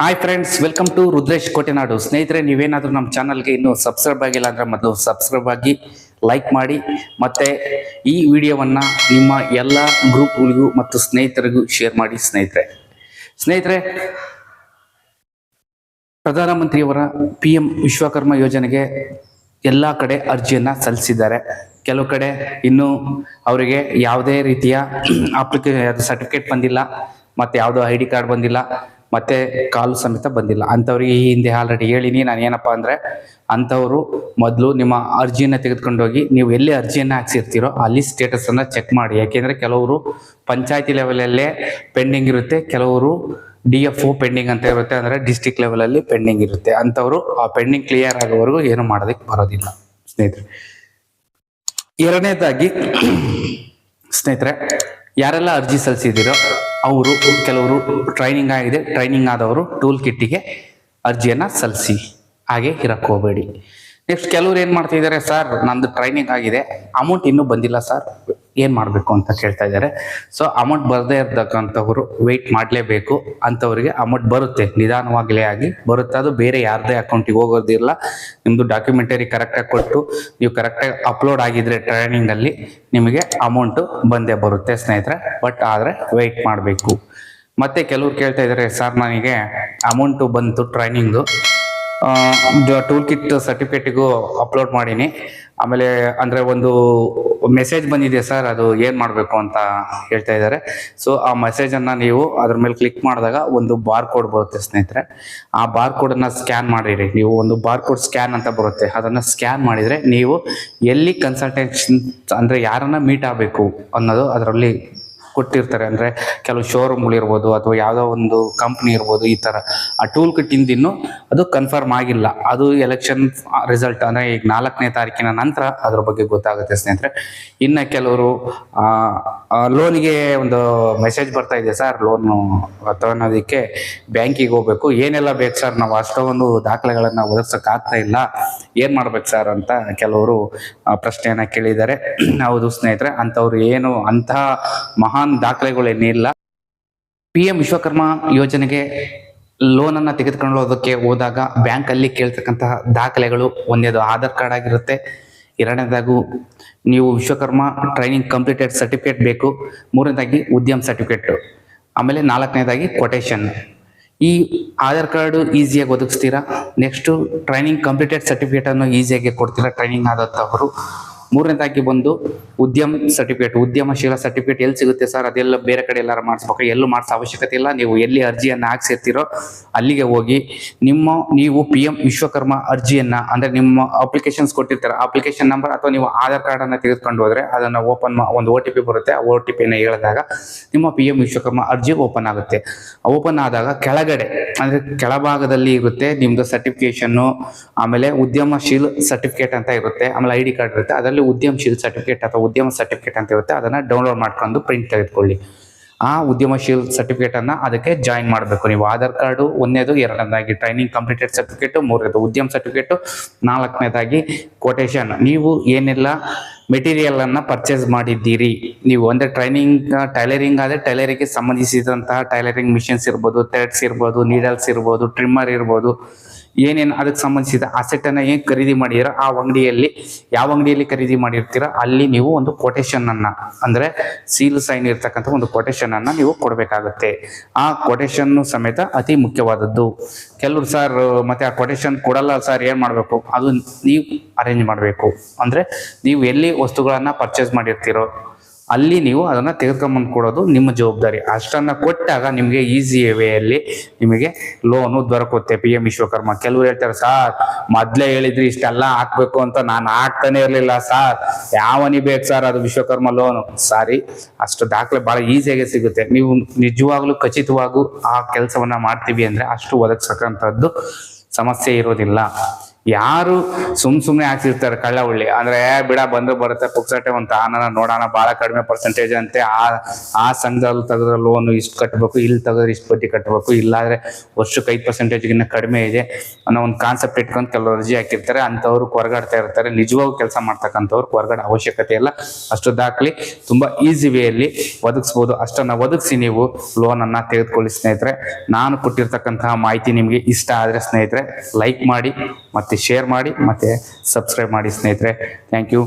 Hi friends welcome to Rudresh Kotenadu ಸ್ನೇಹಿತರೆ ನೀವೇನಾದರೂ ನಮ್ಮ ಚಾನಲ್ಗೆ ಇನ್ನೂ ಸಬ್ಸ್ಕ್ರೈಬ್ ಆಗಿಲ್ಲ ಅಂದರೆ ಮೊದಲು ಸಬ್ಸ್ಕ್ರೈಬ್ ಆಗಿ ಲೈಕ್ ಮಾಡಿ. ಮತ್ತು ಈ ವಿಡಿಯೋವನ್ನು ನಿಮ್ಮ ಎಲ್ಲ ಗ್ರೂಪ್ಗಳಿಗೂ ಮತ್ತು ಸ್ನೇಹಿತರಿಗೂ ಶೇರ್ ಮಾಡಿ ಸ್ನೇಹಿತರೆ. ಸ್ನೇಹಿತರೆ, ಪ್ರಧಾನಮಂತ್ರಿಯವರ ಪಿ ಎಂ ವಿಶ್ವಕರ್ಮ ಯೋಜನೆಗೆ ಎಲ್ಲ ಕಡೆ ಅರ್ಜಿಯನ್ನು ಸಲ್ಲಿಸಿದ್ದಾರೆ. ಕೆಲವು ಕಡೆ ಇನ್ನೂ ಅವರಿಗೆ ಯಾವುದೇ ರೀತಿಯ ಅಪ್ಲಿಕೇ ಸರ್ಟಿಫಿಕೇಟ್ ಬಂದಿಲ್ಲ. ಮತ್ತು ಯಾವುದೋ ಐ ಕಾರ್ಡ್ ಬಂದಿಲ್ಲ. ಮತ್ತೆ ಕಾಲು ಸಮೇತ ಬಂದಿಲ್ಲ. ಅಂಥವ್ರಿಗೆ ಈ ಹಿಂದೆ ಆಲ್ರೆಡಿ ಹೇಳಿನಿ, ನಾನು ಏನಪ್ಪಾ ಅಂದರೆ ಅಂಥವರು ಮೊದಲು ನಿಮ್ಮ ಅರ್ಜಿಯನ್ನು ತೆಗೆದುಕೊಂಡೋಗಿ ನೀವು ಎಲ್ಲಿ ಅರ್ಜಿಯನ್ನು ಹಾಕ್ಸಿರ್ತೀರೋ ಅಲ್ಲಿ ಸ್ಟೇಟಸನ್ನು ಚೆಕ್ ಮಾಡಿ. ಯಾಕೆಂದರೆ ಕೆಲವರು ಪಂಚಾಯತಿ ಲೆವೆಲಲ್ಲೇ ಪೆಂಡಿಂಗ್ ಇರುತ್ತೆ, ಕೆಲವರು ಡಿ ಎಫ್ ಒ ಪೆಂಡಿಂಗ್ ಅಂತ ಇರುತ್ತೆ, ಅಂದರೆ ಡಿಸ್ಟಿಕ್ ಲೆವೆಲಲ್ಲಿ ಪೆಂಡಿಂಗ್ ಇರುತ್ತೆ. ಅಂಥವ್ರು ಆ ಪೆಂಡಿಂಗ್ ಕ್ಲಿಯರ್ ಆಗೋವರೆಗೂ ಏನು ಮಾಡೋದಕ್ಕೆ ಬರೋದಿಲ್ಲ, ಸ್ನೇಹಿತರೆ. ಎರಡನೇದಾಗಿ, ಸ್ನೇಹಿತರೆ, ಯಾರೆಲ್ಲ ಅರ್ಜಿ ಸಲ್ಲಿಸಿದ್ದೀರೋ ಅವರು ಕೆಲವರು ಟ್ರೈನಿಂಗ್ ಆಗಿದೆ. ಟ್ರೈನಿಂಗ್ ಆದವರು ಟೂಲ್ ಕಿಟ್ಟಿಗೆ ಅರ್ಜಿಯನ್ನು ಸಲ್ಲಿಸಿ. ಹಾಗೆ ಇರಕ್ಕೆ ಹೋಗಬೇಡಿ. ನೆಕ್ಸ್ಟ್ ಕೆಲವ್ರು ಏನು ಮಾಡ್ತಿದ್ದಾರೆ ಸರ್ ನಂದು ಟ್ರೈನಿಂಗ್ ಆಗಿದೆ. ಅಮೌಂಟ್ ಇನ್ನೂ ಬಂದಿಲ್ಲ ಸರ್ ಏನು ಮಾಡಬೇಕು ಅಂತ ಕೇಳ್ತಾ ಇದ್ದಾರೆ. ಸೊ ಅಮೌಂಟ್ ಬರದೇ ಇರ್ತಕ್ಕಂಥವ್ರು ವೆಯ್ಟ್ ಮಾಡಲೇಬೇಕು ಅಂಥವ್ರಿಗೆ ಅಮೌಂಟ್ ಬರುತ್ತೆ. ನಿಧಾನವಾಗ್ಲೇ ಆಗಿ ಬರುತ್ತೆ. ಅದು ಬೇರೆ ಯಾರದೇ ಅಕೌಂಟಿಗೆ ಹೋಗೋದಿಲ್ಲ ನಿಮ್ಮದು ಡಾಕ್ಯುಮೆಂಟರಿ ಕರೆಕ್ಟಾಗಿ ಕೊಟ್ಟು, ನೀವು ಕರೆಕ್ಟಾಗಿ ಅಪ್ಲೋಡ್ ಆಗಿದ್ರೆ ಟ್ರೈನಿಂಗಲ್ಲಿ ನಿಮಗೆ ಅಮೌಂಟು ಬಂದೇ ಬರುತ್ತೆ ಸ್ನೇಹಿತರೆ. ಬಟ್ ಆದರೆ ವೆಯ್ಟ್ ಮಾಡಬೇಕು. ಮತ್ತೆ ಕೆಲವ್ರು ಕೇಳ್ತಾ ಇದ್ದಾರೆ, ಸರ್, ನನಗೆ ಅಮೌಂಟು ಬಂತು ಟ್ರೈನಿಂಗು ಟೂಲ್ ಕಿಟ್ ಸರ್ಟಿಫಿಕೇಟಿಗೂ ಅಪ್ಲೋಡ್ ಮಾಡೀನಿ. ಆಮೇಲೆ ಅಂದರೆ ಒಂದು ಮೆಸೇಜ್ ಬಂದಿದೆ ಸರ್ ಅದು ಏನು ಮಾಡಬೇಕು ಅಂತ ಹೇಳ್ತಾ ಇದ್ದಾರೆ. ಸೊ ಆ ಮೆಸೇಜನ್ನು ನೀವು ಅದ್ರ ಮೇಲೆ ಕ್ಲಿಕ್ ಮಾಡಿದಾಗ ಒಂದು ಬಾರ್ ಕೋಡ್ ಬರುತ್ತೆ ಸ್ನೇಹಿತರೆ. ಆ ಬಾರ್ ಕೋಡನ್ನು ಸ್ಕ್ಯಾನ್ ಮಾಡಿರಿ. ನೀವು ಒಂದು ಬಾರ್ ಕೋಡ್ ಸ್ಕ್ಯಾನ್ ಅಂತ ಬರುತ್ತೆ. ಅದನ್ನು ಸ್ಕ್ಯಾನ್ ಮಾಡಿದರೆ ನೀವು ಎಲ್ಲಿ ಕನ್ಸಲ್ಟೇಷನ್ ಅಂದರೆ ಯಾರನ್ನ ಮೀಟ್ ಆಗಬೇಕು ಅನ್ನೋದು ಅದರಲ್ಲಿ ಕೊಟ್ಟಿರ್ತಾರೆ. ಅಂದರೆ ಕೆಲವು ಶೋರೂಮ್ಗಳಿರ್ಬೋದು ಅಥವಾ ಯಾವುದೋ ಒಂದು ಕಂಪ್ನಿ ಇರ್ಬೋದು ಈ ಥರ ಆ ಟೂಲ್ ಕಿಟ್ಟಿಂದ ಇನ್ನೂ ಅದು ಕನ್ಫರ್ಮ್ ಆಗಿಲ್ಲ. ಅದು ಎಲೆಕ್ಷನ್ ರಿಸಲ್ಟ್ ಅಂದರೆ ಈಗ ನಾಲ್ಕನೇ ತಾರೀಕಿನ ನಂತರ ಅದ್ರ ಬಗ್ಗೆ ಗೊತ್ತಾಗುತ್ತೆ ಸ್ನೇಹಿತರೆ. ಇನ್ನು ಕೆಲವರು ಲೋನಿಗೆ ಒಂದು ಮೆಸೇಜ್ ಬರ್ತಾ ಇದೆ ಸರ್ ಲೋನು ತಗೊಳೋದಕ್ಕೆ ಬ್ಯಾಂಕಿಗೆ ಹೋಗ್ಬೇಕು. ಏನೆಲ್ಲ ಬೇಕು ಸರ್ ನಾವು ಅಷ್ಟೊಂದು ದಾಖಲೆಗಳನ್ನು ಒದಗಿಸೋಕ್ಕಾಗ್ತಾ ಇಲ್ಲ. ಏನು ಮಾಡ್ಬೇಕು ಸರ್ ಅಂತ ಕೆಲವರು ಪ್ರಶ್ನೆಯನ್ನು ಕೇಳಿದ್ದಾರೆ. ಹೌದು ಸ್ನೇಹಿತರೆ, ಅಂಥವ್ರು ಏನು ಅಂತಹ ಮಹಾನ್ ದಾಖಲೆಗಳೇನಿಲ್ಲ ಪಿ ಎಂ ವಿಶ್ವಕರ್ಮ ಯೋಜನೆಗೆ ಲೋನನ್ನು ತೆಗೆದುಕೊಳ್ಳೋದಕ್ಕೆ ಹೋದಾಗ ಬ್ಯಾಂಕಲ್ಲಿ ಕೇಳ್ತಕ್ಕಂತಹ ದಾಖಲೆಗಳು ಒಂದೇದು ಆಧಾರ್ ಕಾರ್ಡ್ ಆಗಿರುತ್ತೆ. ಎರಡನೇದಾಗು ನೀವು ವಿಶ್ವಕರ್ಮ ಟ್ರೈನಿಂಗ್ ಕಂಪ್ಲೀಟೆಡ್ ಸರ್ಟಿಫಿಕೇಟ್ ಬೇಕು. ಮೂರನೇದಾಗಿ ಉದ್ಯಮ ಸರ್ಟಿಫಿಕೇಟ್ ಆಮೇಲೆ ನಾಲ್ಕನೇದಾಗಿ ಕೊಟೇಶನ್ ಈ ಆಧಾರ್ ಕಾರ್ಡು ಈಸಿಯಾಗಿ ಒದಗಿಸ್ತೀರಾ? ನೆಕ್ಸ್ಟು ಟ್ರೈನಿಂಗ್ ಕಂಪ್ಲೀಟೆಡ್ ಸರ್ಟಿಫಿಕೇಟನ್ನು ಈಸಿಯಾಗಿ ಕೊಡ್ತೀರಾ? ಟ್ರೈನಿಂಗ್ ಆದಂಥವರು ಮೂರನೇದಾಗಿ ಬಂದು ಉದ್ಯಮ ಸರ್ಟಿಫಿಕೇಟ್ ಉದ್ಯಮಶೀಲ ಸರ್ಟಿಫಿಕೇಟ್ ಎಲ್ಲಿ ಸಿಗುತ್ತೆ ಸರ್? ಅದೆಲ್ಲ ಬೇರೆ ಕಡೆ ಎಲ್ಲಾರು ಮಾಡಿಸ್ಬೇಕು. ಎಲ್ಲೂ ಮಾಡಿಸೋ ಅವಶ್ಯಕತೆ ಇಲ್ಲ. ನೀವು ಎಲ್ಲಿ ಅರ್ಜಿಯನ್ನು ಹಾಕ್ಸಿರ್ತೀರೋ ಅಲ್ಲಿಗೆ ಹೋಗಿ ನಿಮ್ಮ, ನೀವು ಪಿ ಎಂ ವಿಶ್ವಕರ್ಮ ಅರ್ಜಿಯನ್ನು, ಅಂದರೆ ನಿಮ್ಮ ಅಪ್ಲಿಕೇಶನ್ಸ್ ಕೊಟ್ಟಿರ್ತಾರೆ. ಅಪ್ಲಿಕೇಶನ್ ನಂಬರ್ ಅಥವಾ ನೀವು ಆಧಾರ್ ಕಾರ್ಡನ್ನು ತೆಗೆದುಕೊಂಡು ಹೋದರೆ ಅದನ್ನು ಓಪನ್ ಒಂದು ಓ ಬರುತ್ತೆ. ಆ ಓ ಟಿ ಪಿನ ಹೇಳಿದಾಗ ನಿಮ್ಮ ಪಿ ಎಂ ವಿಶ್ವಕರ್ಮ ಅರ್ಜಿ ಓಪನ್ ಆಗುತ್ತೆ. ಓಪನ್ ಆದಾಗ ಕೆಳಗಡೆ, ಅಂದರೆ ಕೆಳಭಾಗದಲ್ಲಿ ಇರುತ್ತೆ ನಿಮ್ಮದು ಸರ್ಟಿಫಿಕೇಷನ್ನು ಆಮೇಲೆ ಉದ್ಯಮಶೀಲ ಸರ್ಟಿಫಿಕೇಟ್ ಅಂತ ಇರುತ್ತೆ. ಆಮೇಲೆ ಐ ಕಾರ್ಡ್ ಇರುತ್ತೆ. ಅದರಲ್ಲಿ ಉದ್ಯಮಶೀಲ್ ಸರ್ಟಿಫಿಕೇಟ್ ಅಥವಾ ಉದ್ಯಮ ಸರ್ಟಿಫಿಕೇಟ್ ಅಂತ ಇರುತ್ತೆ, ಅದನ್ನು ಡೌನ್ಲೋಡ್ ಮಾಡ್ಕೊಂಡು ಪ್ರಿಂಟ್ ತೆಗೆದುಕೊಳ್ಳಿ. ಆ ಉದ್ಯಮಶೀಲ್ ಸರ್ಟಿಫಿಕೇಟನ್ನು ಅದಕ್ಕೆ ಜಾಯಿನ್ ಮಾಡಬೇಕು. ನೀವು ಆಧಾರ್ ಕಾರ್ಡು ಒಂದನೇದು, ಎರಡನೇದಾಗಿ ಟ್ರೈನಿಂಗ್ ಕಂಪ್ಲೀಟೆಡ್ ಸರ್ಟಿಫಿಕೇಟು ಮೂರನೇದು ಉದ್ಯಮ ಸರ್ಟಿಫಿಕೇಟು ನಾಲ್ಕನೇದಾಗಿ ಕೊಟೇಶನ್ ನೀವು ಏನೆಲ್ಲ ಮೆಟೀರಿಯಲ್ ಅನ್ನ ಪರ್ಚೇಸ್ ಮಾಡಿದ್ದೀರಿ? ನೀವು ಅಂದ್ರೆ ಟ್ರೈನಿಂಗ್ ಟೈಲರಿಂಗ್ ಆದರೆ ಟೈಲರಿಗೆ ಸಂಬಂಧಿಸಿದಂತಹ ಟೈಲರಿಂಗ್ ಮಿಷಿನ್ಸ್ ಇರ್ಬೋದು ಥ್ರೆಡ್ಸ್ ಇರ್ಬೋದು ನೀಡಲ್ಸ್ ಇರ್ಬೋದು ಟ್ರಿಮ್ಮರ್ ಇರ್ಬೋದು. ಏನೇನು ಅದಕ್ಕೆ ಸಂಬಂಧಿಸಿದ ಅಸೆಟನ್ನು ಏನು ಖರೀದಿ ಮಾಡಿದಿರೋ ಆ ಅಂಗಡಿಯಲ್ಲಿ, ಯಾವ ಅಂಗಡಿಯಲ್ಲಿ ಖರೀದಿ ಮಾಡಿರ್ತೀರೋ ಅಲ್ಲಿ ನೀವು ಒಂದು ಕೊಟೇಶನನ್ನು ಅಂದರೆ ಸೀಲ್ ಸೈನ್ ಇರ್ತಕ್ಕಂಥ ಒಂದು ಕೊಟೇಶನನ್ನು ನೀವು ಕೊಡಬೇಕಾಗುತ್ತೆ. ಆ ಕೊಟೇಶನ್ನು ಸಮೇತ ಅತಿ ಮುಖ್ಯವಾದದ್ದು. ಕೆಲವರು ಸರ್ ಮತ್ತೆ ಆ ಕೊಟೇಶನ್ ಕೊಡಲ್ಲ ಸರ್ ಏನು ಮಾಡಬೇಕು? ಅದು ನೀವು ಅರೇಂಜ್ ಮಾಡಬೇಕು. ಅಂದ್ರೆ ನೀವು ಎಲ್ಲಿ ವಸ್ತುಗಳನ್ನು ಪರ್ಚೇಸ್ ಮಾಡಿರ್ತೀರೋ ಅಲ್ಲಿ ನೀವು ಅದನ್ನ ತೆಗೆದುಕೊಂಬಂದು ಕೊಡೋದು ನಿಮ್ಮ ಜವಾಬ್ದಾರಿ. ಅಷ್ಟನ್ನ ಕೊಟ್ಟಾಗ ನಿಮಗೆ ಈಸಿ ವೇಯಲ್ಲಿ ನಿಮಗೆ ಲೋನು ದೊರಕುತ್ತೆ. P M Vishwakarma. ಕೆಲವ್ರು ಹೇಳ್ತಾರೆ, ಸಾರ್, ಮೊದ್ಲೇ ಹೇಳಿದ್ರಿ ಇಷ್ಟೆಲ್ಲ ಹಾಕ್ಬೇಕು ಅಂತ ನಾನು ಹಾಕ್ತಾನೆ ಇರಲಿಲ್ಲ, ಸಾರ್. ಯಾವನಿ ಬೇಕು ಸರ್ ಅದು ವಿಶ್ವಕರ್ಮ ಲೋನು ಸಾರಿ, ಅಷ್ಟು ದಾಖಲೆ ಬಹಳ ಈಸಿಯಾಗಿ ಸಿಗುತ್ತೆ. ನೀವು ನಿಜವಾಗ್ಲೂ ಖಚಿತವಾಗೂ ಆ ಕೆಲಸವನ್ನ ಮಾಡ್ತೀವಿ ಅಂದ್ರೆ ಅಷ್ಟು ಒದಗಿಸಕ್ಕಂಥದ್ದು ಸಮಸ್ಯೆ ಇರೋದಿಲ್ಲ. ಯಾರು ಸುಮ್ ಸುಮ್ನೆ ಹಾಕ್ತಿರ್ತಾರೆ ಕಳ್ಳ ಹುಳ್ಳಿ. ಅಂದ್ರೆ ಬಿಡ ಬಂದು ಬರುತ್ತೆ, ಪುಕ್ಸಟ್ಟೆ ಅಂತ ಅನ್ನ ನೋಡೋಣ ಬಹಳ ಕಡಿಮೆ ಪರ್ಸೆಂಟೇಜ್ ಅಂತೆ. ಆ ಆ ಸಂಘದಲ್ಲಿ ತೆಗೆದ್ರೆ ಲೋನ್ ಇಷ್ಟು ಕಟ್ಟಬೇಕು ಇಲ್ಲಿ ತೆಗೆದ್ರೆ ಇಷ್ಟು ಬಡ್ಡಿ ಕಟ್ಟಬೇಕು ಇಲ್ಲಾದ್ರೆ ವರ್ಷಕ್ಕೆ ಐದು ಪರ್ಸೆಂಟೇಜ್ಗಿನ್ನ ಕಡಿಮೆ ಇದೆ. ಅನ್ನೋ ಒಂದು ಕಾನ್ಸೆಪ್ಟ್ ಇಟ್ಕೊಂಡು ಕೆಲವರು ಅರ್ಜಿ ಹಾಕಿರ್ತಾರೆ. ಅಂಥವ್ರು ಹೊರಗಾಡ್ತಾ ಇರ್ತಾರೆ. ನಿಜವಾಗೂ ಕೆಲಸ ಮಾಡ್ತಕ್ಕಂಥವ್ರು ಹೊರಗಡೆ ಅವಶ್ಯಕತೆ ಇಲ್ಲ. ಅಷ್ಟು ದಾಖಲೆ, ತುಂಬಾ ಈಸಿ ವೇಯಲ್ಲಿ ಒದಗಿಸ್ಬೋದು. ಅಷ್ಟನ್ನ ಒದಗಿಸಿ ನೀವು ಲೋನನ್ನು ತೆಗೆದುಕೊಳ್ಳಿ ಸ್ನೇಹಿತರೆ. ನಾನು ಕೊಟ್ಟಿರ್ತಕ್ಕಂತಹ ಮಾಹಿತಿ ನಿಮಗೆ ಇಷ್ಟ ಆದರೆ ಸ್ನೇಹಿತರೆ ಲೈಕ್ ಮಾಡಿ ಮತ್ತು ಶೇರ್ ಮಾಡಿ ಮತ್ತೆ ಸಬ್ಸ್ಕ್ರೈಬ್ ಮಾಡಿ ಸ್ನೇಹಿತರೆ. Thank you